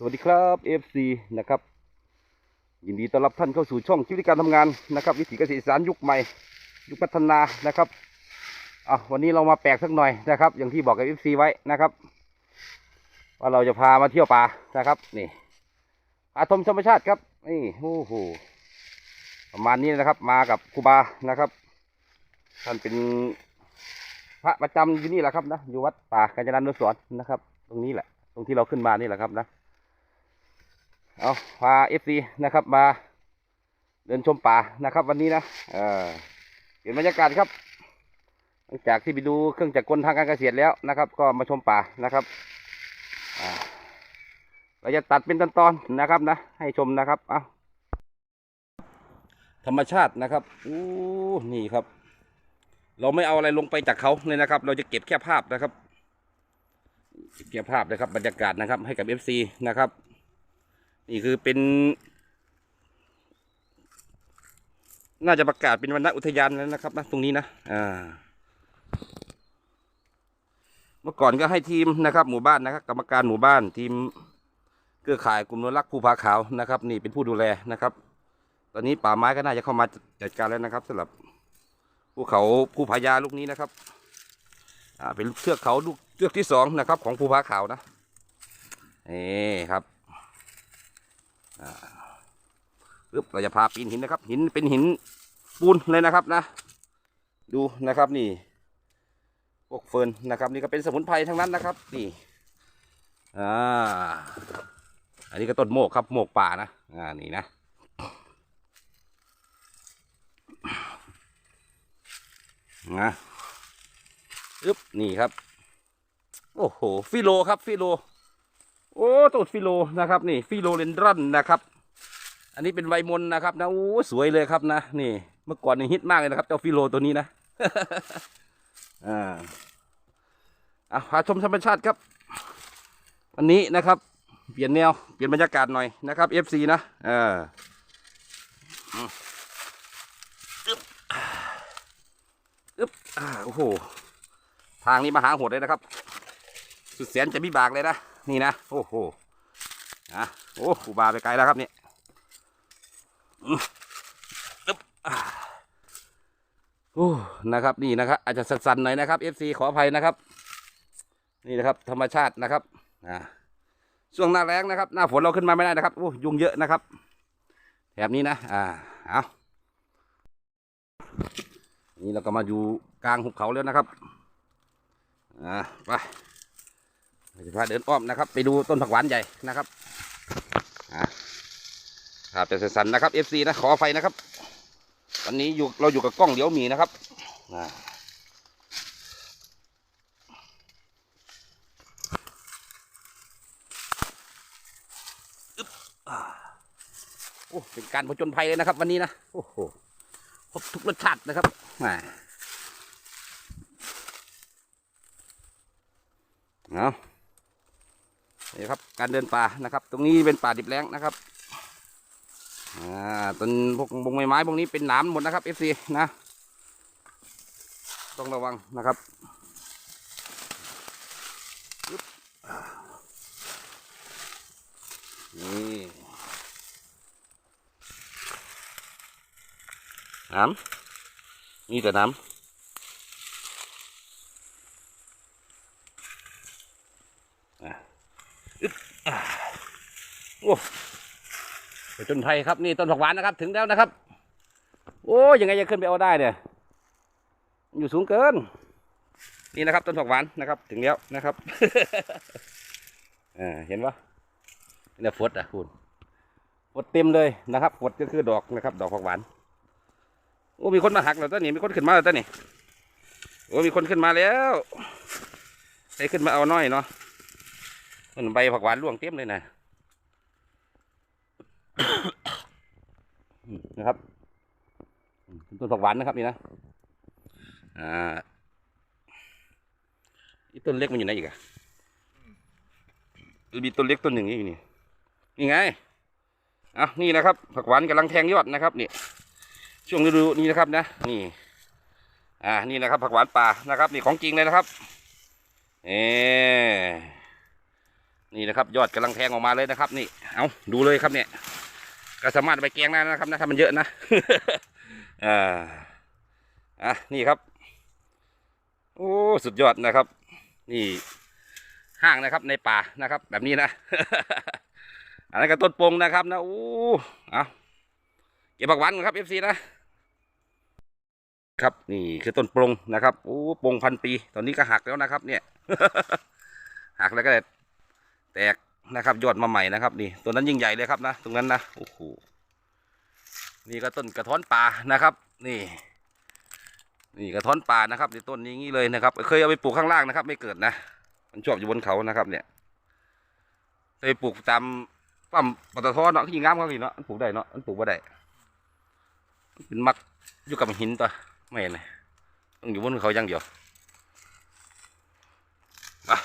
สวัสดีครับ FC นะครับ ยินดีต้อนรับท่านเข้าสู่ช่องชีวิตการทำงานนะครับ วิถีเกษตรอีสานยุคใหม่ ยุคพัฒนานะครับอะวันนี้เรามาแปลกสักหน่อยนะครับ อย่างที่บอกกับ FC ไว้นะครับ ว่าเราจะพามาเที่ยวป่านะครับ นี่พาชมธรรมชาติครับนี่โอ้โหประมาณนี้นะครับ มากับครูบานะครับ ท่านเป็นพระประจำอยู่นี่แหละครับนะอยู่วัดป่ากาญจนานุสรนะครับ ตรงนี้แหละ ตรงที่เราขึ้นมานี่แหละครับนะ เอาพาเอฟซีนะครับมาเดินชมป่านะครับ วันนี้นะเออเห็นบรรยากาศครับหลังจากที่ไปดูเครื่องจักรกลทางการเกษตรแล้วนะครับ ก็มาชมป่านะครับเราจะตัดเป็นตอนๆนะครับนะ ให้ชมนะครับเอาธรรมชาตินะครับอู้นี่ครับ เราไม่เอาอะไรลงไปจากเขาเลยนะครับ เราจะเก็บแค่ภาพนะครับเก็บภาพนะครับบรรยากาศนะครับ ให้กับ FC นะครับ นี่คือเป็น น่าจะประกาศเป็นวันณอุทยานแล้วนะครับนะตรงนี้นะอ่าเมื่อก่อนก็ให้ทีมนะครับ หมู่บ้านนะครับ กรรมการหมู่บ้านทีมเครือข่ายกลุ่มนรักษ์ภูผาขาวนะครับ นี่เป็นผู้ดูแลนะครับ ตอนนี้ป่าไม้ก็น่าจะเข้ามาจัดการแล้วนะครับสำหรับภูเขาภูผายาลูกนี้นะครับอ่าเป็นเทือกเขาลูกเทือกที่สองนะครับ ของภูผาขาวนะนี่ครับ ปึ๊บเราจะพาปีนหินนะครับ หินเป็นหินปูนเลยนะครับนะ ดูนะครับนี่พวกเฟิร์นนะครับนี่ก็เป็นสมุนไพรทั้งนั้นนะครับ นี่อ่าอันนี้ก็ต้นโมกครับโมกป่านะอ่านี่นะนะปึ๊บนี่ครับ โอ้โหฟิโลครับฟิโล โอ้ต้นฟิโลนะครับนี่ฟิโลเรนดรอนนะครับ อันนี้เป็นไวมนนะครับนะโอ้สวยเลยครับนะนี่ เมื่อก่อนนี่ฮิตมากเลยนะครับ เจ้าฟิโลตัวนี้นะอ่าอะพาชมธรรมชาติครับ วันนี้นะครับ เปลี่ยนแนวเปลี่ยนบรรยากาศหน่อยนะครับ FC นะเอออืมอึ๊บอึ๊บอ่าโอ้โห ทางนี้มาหาโหดเลยนะครับ สุดแสนจะมีบากเลยนะ นี่นะโอ้โหอะโอ้กูบาไปไกลแล้วครับเนี่ยอึ๊บอ่าโอ้นะครับนี่นะครับอาจจะสั่นๆหน่อยนะครับ FC ขออภัยนะครับ นี่นะครับ ธรรมชาตินะครับอ่าช่วงหน้าแรงนะครับ หน้าฝนเราขึ้นมาไม่ได้นะครับโอ้ยุงเยอะนะครับแถบนี้นะอ่าเอานี่เราก็มาอยู่กลางหุบเขาแล้วนะครับอ่าไป จะพาเดินอ้อมนะครับ ไปดูต้นผักหวานใหญ่นะครับครับจะสั่นนะครับ FC นะขอไฟนะครับวันนี้อยู่เราอยู่กับกล้องเดี๋ยวมีนะครับอ่าอึ๊บอ่าโอ้เป็นการผจญภัยเลยนะครับ วันนี้นะโอ้โหครบทุกรสชาตินะครับมาเอา นี่ครับการเดินป่านะครับ ตรงนี้เป็นป่าดิบแล้งนะครับอ่าต้นพวกบงไม้ไม้พวกนี้เป็นหนามหมดนะครับ FC นะ ต้องระวังนะครับนี่หน้ำนี่แต่หน้ำอะอึ๊บอ่า โอ้ไปจนไทยครับนี่ต้นผักหวานนะครับ ถึงแล้วนะครับ โอ้ยยังไงจะขึ้นไปเอาได้เนี่ย อยู่สูงเกิน นี่นะครับ ต้นผักหวานนะครับ ถึงแล้วนะครับอ่าเห็นปะเนี่ยฟดอะคุณฟดเต็มเลยนะครับฟดก็คือดอกนะครับ ดอกผักหวานโอ้มีคนมาหักแล้วต้นนี้มีคนขึ้นมาแล้วต้นนี้โอ้มีคนขึ้นมาแล้วใครขึ้นมาเอาน้อยเนาะ มันใบผักหวานร่วงเต็มเลยนะนะครับต้นผักหวานนะครับนี่นะอ่าอีต้นเล็กมันอยู่ไหนอีกอะมีต้นเล็กต้นหนึ่งอีกนี่นี่ไงอะนี่นะครับ ผักหวานกำลังแทงยอดนะครับนี่ช่วงฤดูนี้นะครับนะนี่อ่านี่นะครับ ผักหวานป่านะครับ นี่ของจริงเลยนะครับเออ นี่นะครับ ยอดกำลังแทงออกมาเลยนะครับ นี่เอาดูเลยครับเนี่ยก็สามารถไปแกงได้นะครับนะถ้ามันเยอะนะอ่าอะนี่ครับ โอ้สุดยอดนะครับ นี่ห้างนะครับในป่านะครับ แบบนี้นะอันนั้นก็ต้นปงนะครับนะโอ้เอาเก็บผักหวานก่อนครับเอฟซีนะครับนี่คือต้นปรงนะครับโอ้ปงพันปี ตอนนี้ก็หักแล้วนะครับ เนี่ย หักแล้วก็ แตกนะครับยอดมาใหม่นะครับนี่ต้นนั้นยิ่งใหญ่เลยครับนะตรงนั้นนะโอ้โหนี่ก็ต้นกระท้อนป่านะครับ นี่ นี่กระท้อนป่านะครับนี่ต้นนี้งี้เลยนะครับ เคยเอาไปปลูกข้างล่างนะครับ ไม่เกิดนะ มันชอบอยู่บนเขานะครับ เนี่ยเคยปลูกตามปั๊มปตทเนาะขี้งามเขาอีเนาะปลูกได้เนาะมันปลูกบ่ได้เป็นมักอยู่กับหินตัวไม่เลยต้องอยู่บนเขาอย่างเดียวอะ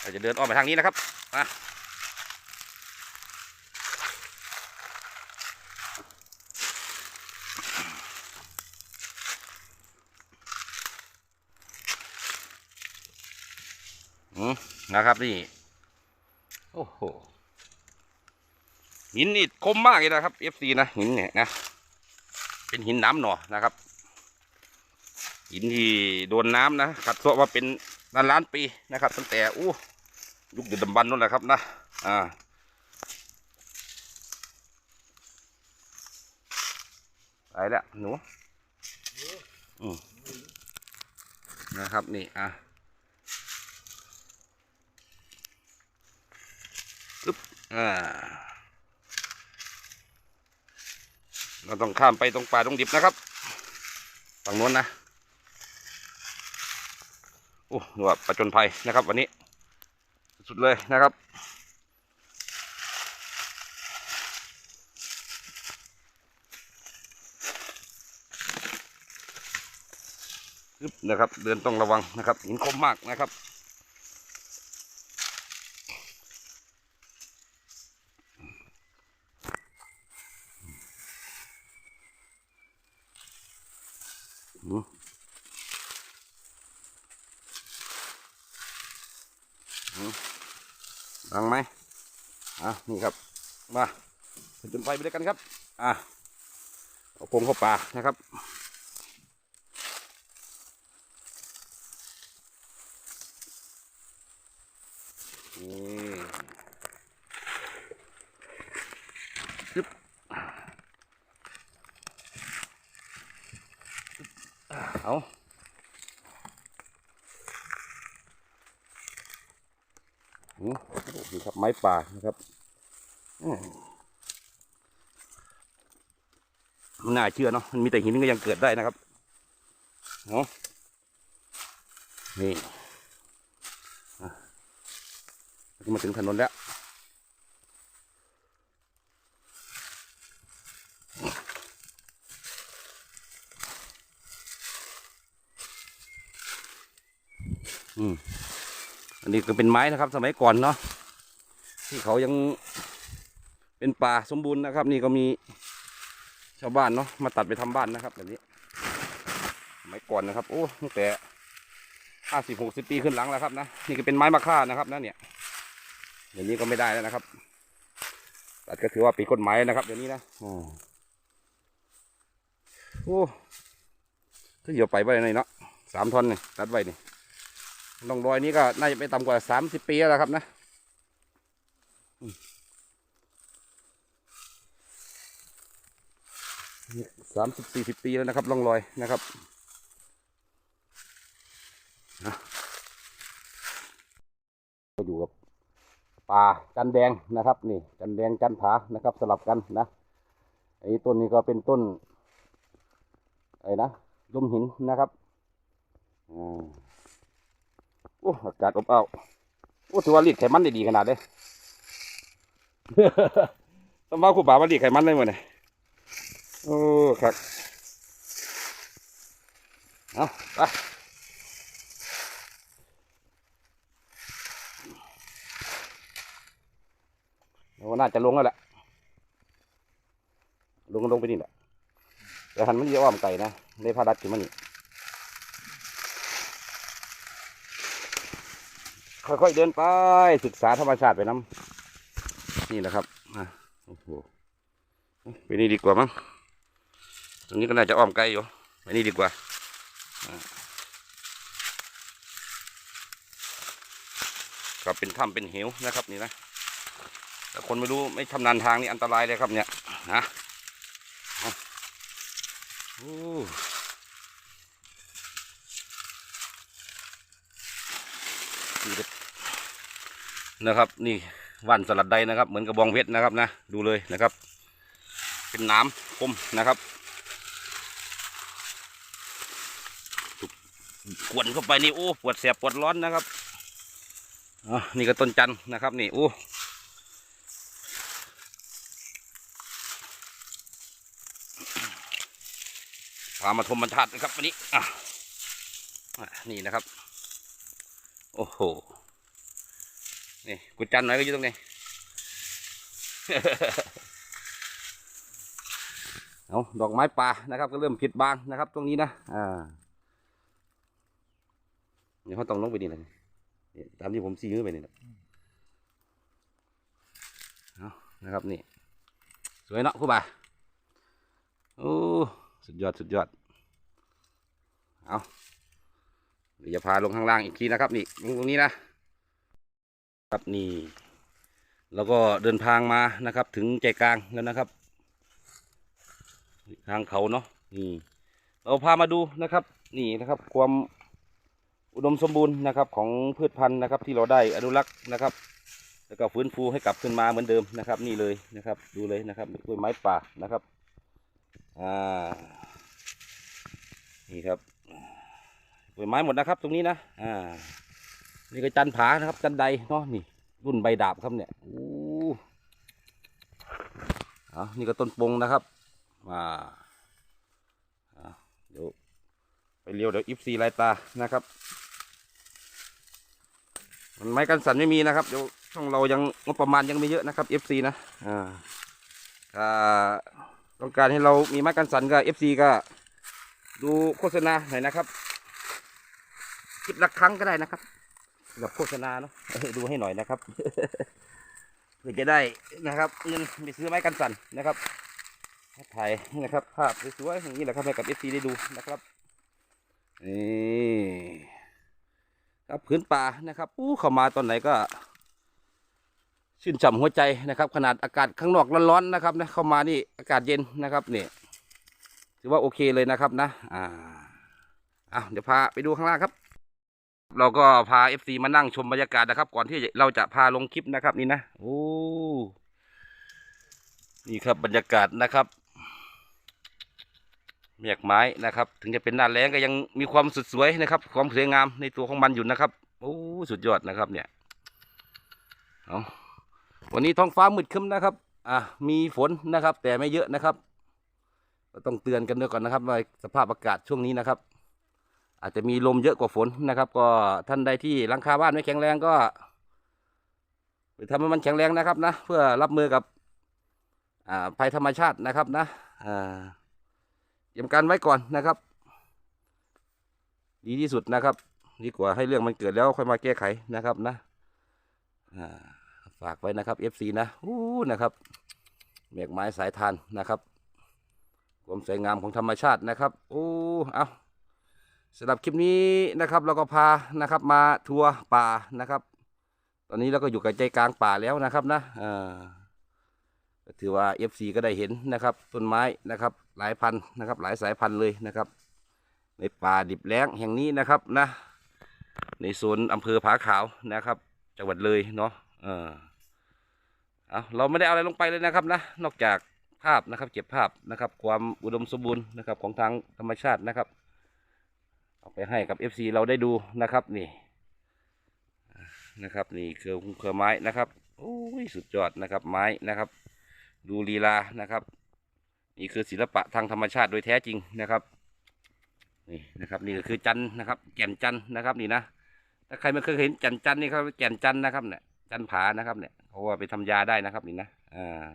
เราจะเดินอ้อมไปทางนี้นะครับมาอืมนะครับนี่ โอ้โห หินนี่คมมากเลยนะครับ FC นะหินเนี่ยนะ เป็นหินน้ำหน่อนะครับ หินที่โดนน้ำนะขัดเซาะมาเป็นล้านล้านปีนะครับ ตั้งแต่อู้ ยุคดึกดำบรรพ์นั่นแหละครับนะอ่าไปแล้วหนูอืมนะครับนี่อะปึ๊บอ่าเราต้องข้ามไปตรงป่าตรงดิบนะครับฝั่งโน้นนะโอ้หนูว่าประจนภัยนะครับวันนี้ สุดเลยนะครับึบนะครับ เดินต้องระวังนะครับหินคมมากนะครับอืมอื ดังไหมอะนี่ครับมาจนไฟไปด้วยกันครับ อะเอาพงเข้าป่านะครับนี่ซึบเอาอืม นี่ครับไม้ป่านะครับมไม่น่าเชื่อเนาะมันมีแต่หินก็ยังเกิดได้นะครับเนาะนี่มาถึงถนนแล้วอืมอันนี้ก็เป็นไม้นะครับ สมัยก่อนเนาะ ที่เขายังเป็นป่าสมบูรณ์นะครับ นี่ก็มีชาวบ้านเนาะมาตัดไปทำบ้านนะครับแบบนี้สมัยก่อนนะครับ โอ้ตั้งแต่ห้าสิบหกสิบปีขึ้นหลังแล้วครับนะนี่ก็เป็นไม้มะค่านะครับนะเนี่ยเดี๋ยวนี้ก็ไม่ได้แล้วนะครับตัดก็ถือว่าปีกฎหมายนะครับ เดี๋ยวนี้นะอ๋อโอ้ก็เดียวไปไว้ในเนาะสามท่อนนี่ตัดไว้นี่ลองรอยนี้ก็น่าจะไปต่ำกว่าสามสิบปีแล้วครับนะ สามสิบสี่สิบปีแล้วนะครับล่องรอยนะครับนะก็อยู่กับป่าจันแดงนะครับ นี่ จันแดงจันผานะครับ สลับกันนะไอ้ต้นนี้ก็เป็นต้นไอ้นะลมหินนะครับอ่าโอ้อากาศอบอ้าวโอ้ถือว่ารีดไขมันได้ดีขนาดเลย ต้องมาคู่ป่ามารีไขมันได้หมดเลยโอ้ครับเอาไปเราน่าจะลงแล้วแหละ ลงลงไปนี่แหละแต่หันมันจะอ้อมไก่นะในพาดัดขึ้นมานี่ค่อยๆเดินไปศึกษาธรรมชาติไปน้ำ นี่แหละครับโอ้โหไปนี่ดีกว่ามั้งตรงนี้ก็น่าจะอ้อมไกลอยู่ไปนี่ดีกว่าอะก็เป็นถ้ำเป็นเหวนะครับนี่นะแต่คนไม่รู้ไม่ชำนาญทางนี่อันตรายเลยครับเนี่ยนะโอ้นะครับนี่ ว่านสลัดใดนะครับ เหมือนกระบองเพชรนะครับนะ ดูเลยนะครับ เป็นน้ำคมนะครับถูกวนเข้าไปนี่โอ้ปวดแสบปวดร้อนนะครับอ๋อนี่ก็ต้นจันทร์นะครับนี่โอ้พามาชมบรรทัดนะครับวันนี้อะนี่นะครับ โอ้โห นี่กุญจันหน่อยก็อยู่ตรงนี้เอาดอกไม้ป่านะครับ ก็เริ่มผิดบางนะครับ ตรงนี้นะอ่านี่เขาต้องลงไปนี่เลยตามที่ผมซียื้อไปนี่นะเอานะครับนี่ สวยเนาะครูบาโอ้สุดยอดสุดยอดเอาเดี๋ยวจะพาลงข้างล่างอีกทีนะครับ นี่ลงตรงนี้นะ ครับนี่ แล้วก็เดินทางมานะครับ ถึงใจกลางแล้วนะครับ ทางเขาเนาะนี่ เราพามาดูนะครับ นี่นะครับ ความอุดมสมบูรณ์นะครับ ของพืชพันธุ์นะครับ ที่เราได้อนุรักษ์นะครับ แล้วก็ฟื้นฟูให้กลับขึ้นมาเหมือนเดิมนะครับ นี่เลยนะครับ ดูเลยนะครับกล้วยไม้ป่านะครับอ่านี่ครับกล้วยไม้หมดนะครับ ตรงนี้นะอ่า นี่ก็จันผานะครับ จันใดเนาะนี่ รุ่นใบดาบครับเนี่ยอู้เอานี่ก็ต้นปงนะครับมาเดี๋ยวไปเลี้ยวเดี๋ยวอิฟซีลายตานะครับ มันไม้กันสันไม่มีนะครับเดี๋ยวช่องเรายังงบประมาณยังไม่เยอะนะครับ FC นะอ่าถ้าต้องการให้เรามีไม้กันสันก็ FC ก็ดูโฆษณาหน่อยนะครับคลิปละครั้งก็ได้นะครับ แบบโฆษณาเนาะดูให้หน่อยนะครับเพื่อจะได้นะครับเงินไปซื้อไม้กันสั่นนะครับถ่ายนะครับ ภาพสวยๆอย่างนี้แหละครับให้กับเอฟซีได้ดูนะครับนี่ครับพื้นป่านะครับอู้เข้ามาตอนไหนก็ ชื่นฉ่ำหัวใจนะครับ ขนาดอากาศข้างนอกร้อนๆนะครับนะเข้ามานี่อากาศเย็นนะครับนี่ถือว่าโอเคเลยนะครับนะอ่าอะเดี๋ยวพาไปดูข้างล่างครับ เราก็พา FC มานั่งชมบรรยากาศนะครับ ก่อนที่เราจะพาลงคลิปนะครับ นี่นะโอ้นี่ครับบรรยากาศนะครับเมียกไม้นะครับ ถึงจะเป็นหน้าแล้งก็ยังมีความสุดสวยนะครับ ความสวยงามในตัวของมันอยู่นะครับโอ้สุดยอดนะครับ เนี่ยเอาวันนี้ท้องฟ้ามืดครึ้มนะครับ อะมีฝนนะครับ แต่ไม่เยอะนะครับ ก็ต้องเตือนกันด้วยก่อนนะครับว่าสภาพอากาศช่วงนี้นะครับ อาจจะมีลมเยอะกว่าฝนนะครับ ก็ท่านใดที่หลังคาบ้านไม่แข็งแรงก็ทำให้มันแข็งแรงนะครับนะ เพื่อรับมือกับภัยธรรมชาตินะครับนะเตรียมการไว้ก่อนนะครับ ดีที่สุดนะครับดีกว่าให้เรื่องมันเกิดแล้วค่อยมาแก้ไขนะครับนะฝากไว้นะครับ FC นะอู้นะครับเมฆไม้สายทานนะครับความสวยงามของธรรมชาตินะครับโอ้เอา สำหรับคลิปนี้นะครับเราก็พานะครับมาทัวร์ป่านะครับ ตอนนี้เราก็อยู่กับใจกลางป่าแล้วนะครับนะถือว่า FC ก็ได้เห็นนะครับต้นไม้นะครับหลายพันนะครับหลายสายพันธุ์เลยนะครับ ในป่าดิบแล้งแห่งนี้นะครับนะ ในโซนอำเภอผาขาวนะครับ จังหวัดเลยเนาะเออเอาเราไม่ได้เอาอะไรลงไปเลยนะครับนะ นอกจากภาพนะครับเก็บภาพนะครับ ความอุดมสมบูรณ์นะครับของทางธรรมชาตินะครับ ไปให้กับ FC เราได้ดูนะครับนี่นะครับนี่คือเครือไม้นะครับโอ้ยสุดยอดนะครับไม้นะครับ ดูลีลานะครับนี่คือศิลปะทางธรรมชาติโดยแท้จริงนะครับนี่นะครับนี่ก็คือจันนะครับ แก่นจันนะครับนี่นะถ้าใครไม่เคยเห็นจันจันนี่เขาแก่นจันนะครับเนี่ยจันผานะครับเนี่ยเพราะว่าไปทำยาได้นะครับนี่นะอ่า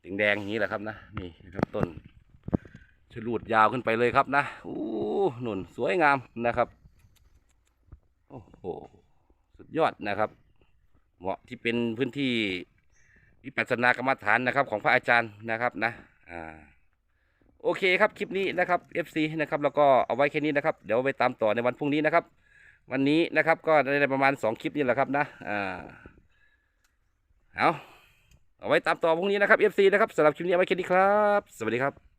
แดงแดงๆอย่างนี้แหละครับนะนี่นะครับต้น ชลูดยาวขึ้นไปเลยครับนะอู้หนุนสวยงามนะครับ โอ้โห สุดยอดนะครับ เหมาะที่เป็นพื้นที่วิปัสสนากรรมฐานนะครับ ของพระอาจารย์นะครับนะ อ่า โอเคครับคลิปนี้นะครับ FC นะครับแล้วก็เอาไว้แค่นี้นะครับ เดี๋ยวไปตามต่อในวันพรุ่งนี้นะครับ วันนี้นะครับก็ได้ประมาณ 2 คลิปนี่แหละครับนะ อ่า เอาเอาไว้ตามต่อพรุ่งนี้นะครับ FC นะครับสำหรับคลิปนี้เอาไว้แค่นี้ครับ สวัสดีครับ